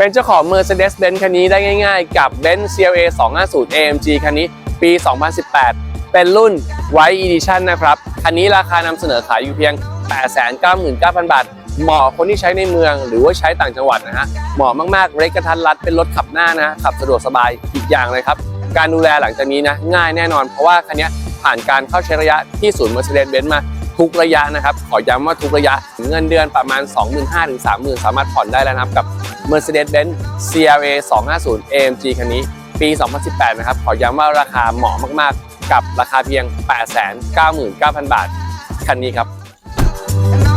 เป็นเจ้าของ Mercedes-Benz คันนี้ได้ง่ายๆ กับ Benz CLA 250 AMG คันนี้ปี 2018 เป็นรุ่น White Edition นะครับ คันนี้ราคานำเสนอขายอยู่เพียง 899,000 บาท เหมาะคนที่ใช้ในเมืองหรือว่าใช้ต่างจังหวัดนะฮะ เหมาะมากๆ เล็กกระทัดรัดเป็นรถขับหน้านะขับสะดวกสบายอีกอย่างเลยครับ การดูแลหลังจากนี้นะง่ายแน่นอน เพราะว่าคันนี้ผ่านการเข้าใช้ระยะที่ศูนย์ Mercedes-Benz มาทุกระยะนะครับ ขอย้ำว่าทุกระยะ เงินเดือนประมาณ 25,000ถึง30,000 สามารถผ่อนได้แล้วนะครับกับ Mercedes-Benz CLA 250 AMG คันนี้ ปี 2018 นะครับ ขอย้ำว่าราคาเหมาะมาก ๆ กับราคาเพียง 899,000 บาท คันนี้ครับ